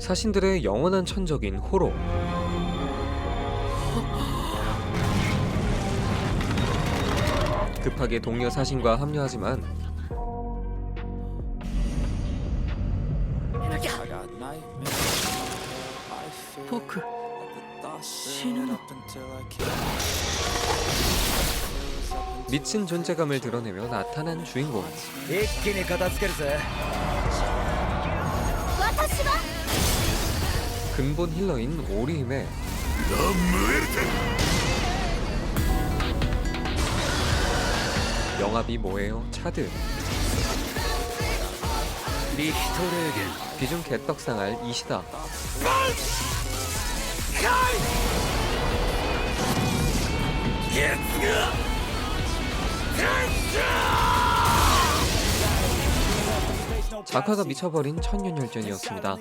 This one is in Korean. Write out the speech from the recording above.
사신들의 영원한 천적인 호로. 급하게 동료 사신과 합류하지만 포크 死ぬの 미친 존재감을 드러내며 나타난 주인공. 一気に片付けるぜ私は 근본 힐러인 오리힘의 영합이 뭐예요? 차드 리 히토르에게 비중 개떡상할 이시다 작화가 미쳐버린 천년열전이었습니다.